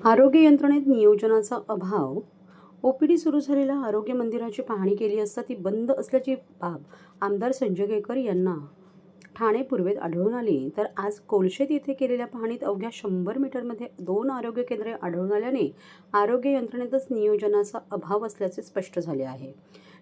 आरोग्य यंत्रणेत नियोजनाचा अभाव. ओपीडी सुरू झालेल्या आरोग्य मंदिराची पाहणी केली असता ती बंद असल्याची बाब आमदार संजय केकर यांना ठाणे पूर्वेत आढळून आली. तर आज कोलशेत येथे केलेल्या पाहणीत अवघ्या शंभर मीटरमध्ये दोन आरोग्य केंद्रे आढळून आल्याने आरोग्य यंत्रणेतच नियोजनाचा अभाव असल्याचे स्पष्ट झाले आहे.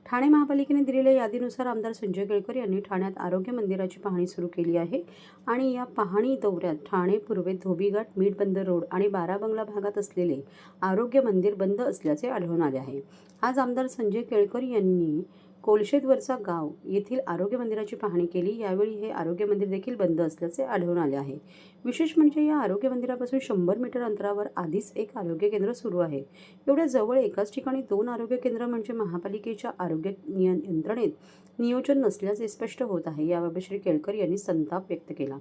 ठाणे महापालिकेने दिलेल्या यादीनुसार आमदार संजय केळकर यांनी ठाण्यात आरोग्य मंदिराची पाहणी सुरू केली आहे. आणि या पाहणी दौऱ्यात ठाणे पूर्वे धोबीघाट मीठ रोड आणि बाराबंगला भागात असलेले आरोग्य मंदिर बंद असल्याचे आढळून आले आहे. आज आमदार संजय केळकर यांनी कोलशेतवरचा गाव येथील आरोग्य मंदिराची पाहणी केली. यावेळी हे आरोग्य मंदिर देखील बंद असल्याचे आढळून आले आहे. विशेष म्हणजे या आरोग्य मंदिरापासून शंभर मीटर अंतरावर आधीच एक आरोग्य केंद्र सुरू आहे. एवढ्या जवळ एकाच ठिकाणी दोन आरोग्य केंद्र म्हणजे महापालिकेच्या आरोग्य निय यंत्रणेत नियोजन नसल्याचे स्पष्ट होत आहे. याबाबत श्री केळकर यांनी संताप व्यक्त केला.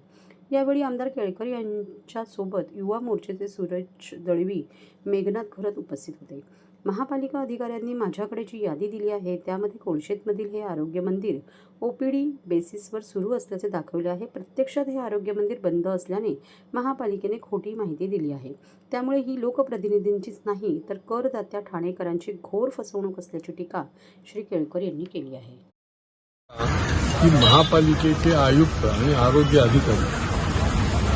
यावेळी आमदार केळकर यांच्यासोबत युवा मोर्चाचे सूरज दळवी मेघनाथ घोरत उपस्थित होते. महापालिका अधिकाऱ्यांनी माझ्याकडे जी यादी दिली आहे त्यामध्ये कोळशेतमधील हे आरोग्य मंदिर ओ पी डी बेसिसवर सुरू असल्याचे दाखवले आहे. प्रत्यक्षात हे आरोग्य मंदिर बंद असल्याने महापालिकेने खोटी माहिती दिली आहे. त्यामुळे ही लोकप्रतिनिधींचीच नाही तर करदात्या ठाणेकरांची घोर फसवणूक असल्याची टीका श्री केळकर यांनी केली आहे. की महापालिकेचे आयुक्त आणि आरोग्य अधिकारी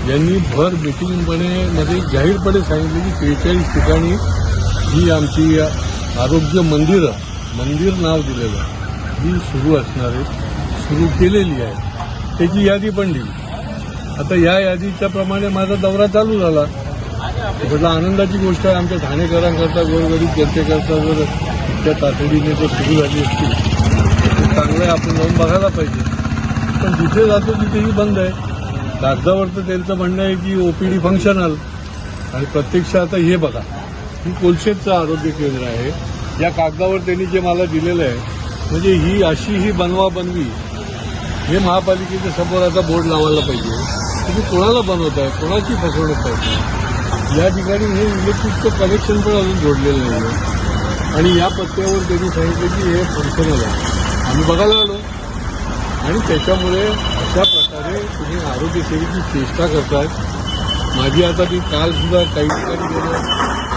यांनी भर मिटिंगपणे मध्ये जाहीरपणे सांगितले की त्रेचाळीस ठिकाणी ही आमची आरोग्य मंदिरं मंदिर नाव दिलेलं आहे, ही सुरू असणार आहे सुरू केलेली आहे. त्याची यादी पण दिली. आता या यादीच्या प्रमाणे माझा दौरा चालू झाला. म्हटलं आनंदाची गोष्ट आहे आमच्या ठाणेकरांकरता गोरगरीब जनतेकरता जर इतक्या तातडीने जर सुरू झाली असती ते चांगलं आहे आपण जाऊन बघायला पाहिजे. पण जिथे जातो तिथेही बंद आहे. कागदावर तर त्यांचं म्हणणं आहे की ओपीडी फंक्शनल आणि प्रत्यक्ष आता हे बघा ही कोलशेतचं आरोग्य केंद्र आहे. या कागदावर त्यांनी जे मला दिलेलं आहे म्हणजे ही अशी ही बनवा बनवी हे महापालिकेच्या समोर आता बोर्ड लावायला पाहिजे. तुम्ही कोणाला बनवत आहे कोणाची फसवणूक करताय? या ठिकाणी हे इलेक्ट्रिकचं कनेक्शन पण अजून जोडलेलं नाही आहे आणि या पत्त्यावर त्यांनी सांगितलं की हे फंक्शनल आहे. आम्ही बघायला आलो. आणि त्याच्यामुळे अशा प्रकारे तुम्ही आरोग्य सेवेची चेष्टा करताय. माझी आता मी काल सुद्धा काही ठिकाणी गेलो.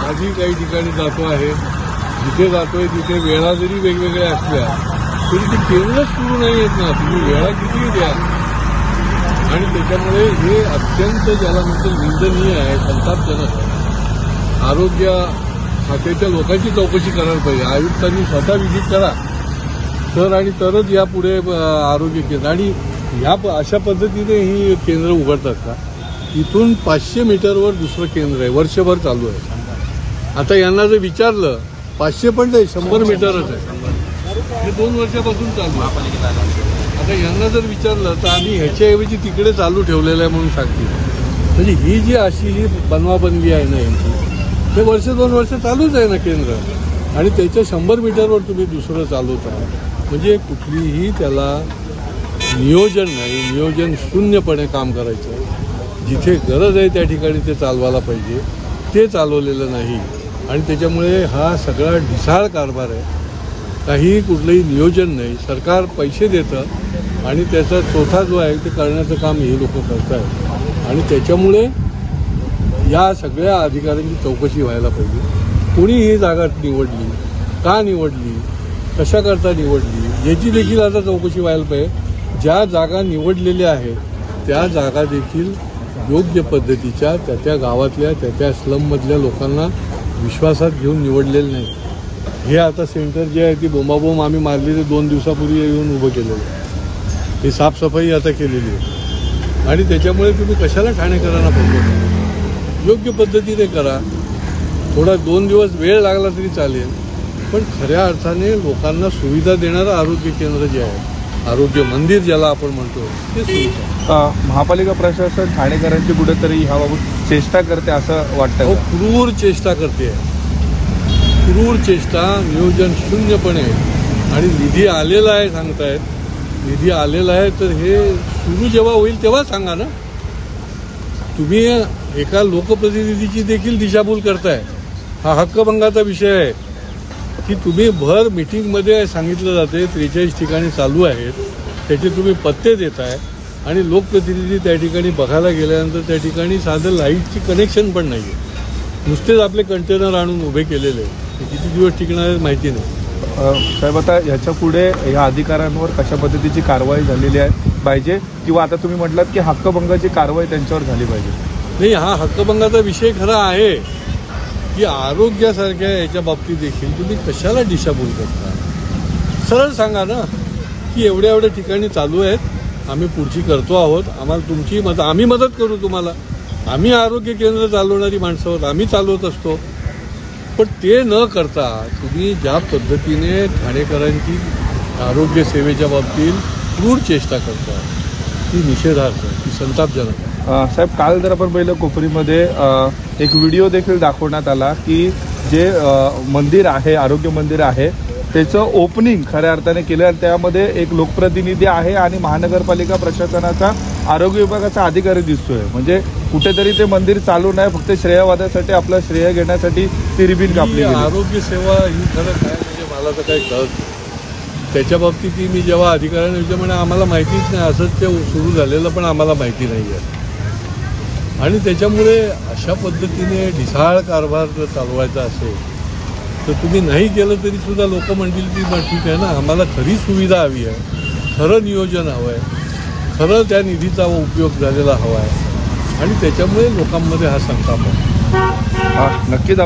आजही काही ठिकाणी जातो आहे. जिथे जातोय तिथे वेळा जरी वेगवेगळ्या असल्या तरी ती केंद्रच सुरू नाही येत ना. तुम्ही वेळा कितीही द्या. आणि त्याच्यामुळे हे अत्यंत ज्याला म्हणतो निंदनीय आहे संतापजनक आहे. आरोग्य खात्याच्या लोकांची चौकशी करायला पाहिजे. आयुक्तांनी स्वतः विजिट करा. तर आणि तरच यापुढे आरोग्य केंद्र. आणि ह्या प- अशा पद्धतीने ही केंद्र उघडतात का? इथून पाचशे मीटरवर दुसरं केंद्र आहे. वर्षभर चालू आहे. आता यांना जर विचारलं पाचशे पण नाही शंभर मीटरच आहे. हे दोन वर्षापासून चालू आहे. आता यांना जर विचारलं तर आम्ही ह्याच्याऐवजी तिकडे चालू ठेवलेलं आहे म्हणून सांगतील. म्हणजे ही जी अशी ही बनवाबनवी आहे ना यांची ते वर्ष दोन वर्ष चालूच आहे ना केंद्र. आणि त्याच्या शंभर मीटरवर तुम्ही दुसरं चालवता. म्हणजे कुठलीही त्याला नियोजन नाही नियोजन शून्यपणे काम करायचं. जिथे गरज आहे त्या ठिकाणी ते चालवायला पाहिजे. ते चालवलेलं नाही. आणि त्याच्यामुळे हा सगळा ढिसाळ कारभार आहे. काही कुठलंही नियोजन नाही. सरकार पैसे देतं आणि त्याचा चौथा जो आहे ते करण्याचं काम हे लोक करत आहेत आणि त्याच्यामुळे या सगळ्या अधिकाऱ्यांची चौकशी व्हायला पाहिजे. कोणी ही जागा निवडली का निवडली कशाकरता निवडली याची देखील आता चौकशी व्हायला पाहिजे. ज्या जागा निवडलेल्या आहेत त्या जागा देखील योग्य पद्धतीच्या त्या त्या गावातल्या त्या त्या स्लममधल्या लोकांना विश्वासात घेऊन निवडलेलं नाही हे आता सेंटर जे आहे ती बोंबाबोंब आम्ही मारली ते दोन दिवसापूर्वी येऊन उभं केलेलं आहे. ही साफसफाई आता केलेली आहे. आणि त्याच्यामुळे तुम्ही कशाला ठाणेकरांना फसवता योग्य पद्धतीने करा. थोडा दोन दिवस वेळ लागला तरी चालेल. पण खऱ्या अर्थाने लोकांना सुविधा देणारं आरोग्य केंद्र जे आहे आरोग्य मंदिर ज्याला आपण म्हणतो ते सुरू महापालिका प्रशासन ठाणेकरांची कुठेतरी ह्याबाबत चेष्टा करते असं वाटतं का? क्रूर चेष्टा करते. क्रूर चेष्टा नियोजन शून्यपणे. आणि निधी आलेला आहे सांगतायत. निधी आलेला आहे तर हे सुरू जेव्हा होईल तेव्हा सांगा ना. तुम्ही एका लोकप्रतिनिधीची देखील दिशाभूल करताय. हा हक्कभंगाचा विषय आहे. की तुम्ही भर मिटिंगमध्ये सांगितलं जाते त्रेचाळीस ठिकाणी चालू आहेत त्याचे तुम्ही पत्ते देताय आणि लोकप्रतिनिधी त्या ठिकाणी बघायला गेल्यानंतर त्या ठिकाणी साधं लाईटची कनेक्शन पण नाही आहे नुसतेच आपले कंटेनर आणून उभे केलेले आहेत. ते किती दिवस टिकणार आहेत माहिती नाही. साहेब आता ह्याच्या पुढे या अधिकाऱ्यांवर कशा पद्धतीची कारवाई झालेली आहे पाहिजे? किंवा आता तुम्ही म्हटलात की हक्कभंगाची कारवाई त्यांच्यावर झाली पाहिजे? नाही हा हक्कभंगाचा विषय खरा आहे. की आरोग्यासारख्या याच्या बाबतीत देखील तुम्ही कशाला दिशाभूल करता? सरळ सांगा ना की एवढ्या एवढ्या ठिकाणी चालू आहेत आम्ही पुढची करतो आहोत आम्हाला तुमची मदत आम्ही मदत करू तुम्हाला. आम्ही आरोग्य केंद्र चालवणारी माणसं आहोत आम्ही चालवत असतो. पण ते न करता तुम्ही ज्या पद्धतीने ठाणेकरांची आरोग्य सेवेच्या बाबतीत क्रूर चेष्टा करता ती निषेधार्थ ती संतापजनक आहे. साहेब काल जर आपण पहिलं कोपरीमध्ये एक व्हिडिओ देखील दाखवण्यात आला की जे मंदिर आहे आरोग्य मंदिर आहे त्याचं ओपनिंग खऱ्या अर्थाने केलं आणि त्यामध्ये एक लोकप्रतिनिधी आहे आणि महानगरपालिका प्रशासनाचा आरोग्य विभागाचा अधिकारी दिसतोय. म्हणजे कुठेतरी ते मंदिर चालू नाही फक्त श्रेयवादासाठी आपलं श्रेय घेण्यासाठी ती रिबीन कापली आरोग्य सेवा ही खरं काय म्हणजे मला तर काही कळत नाही. त्याच्या बाबतीत मी जेव्हा अधिकाऱ्यांना विचार म्हणे आम्हाला माहितीच नाही असंच ते सुरू झालेलं पण आम्हाला माहिती नाही आहे आणि त्याच्यामुळे अशा पद्धतीने ढिसाळ कारभार जर चालवायचा असेल तर तुम्ही नाही केलं तरी सुद्धा लोक म्हणतील की मग ठीक आहे ना आम्हाला खरी सुविधा हवी आहे खरं नियोजन हवं आहे खरं त्या निधीचा उपयोग झालेला हवा आहे. आणि त्याच्यामुळे लोकांमध्ये हा संताप आहे. नक्कीच आपण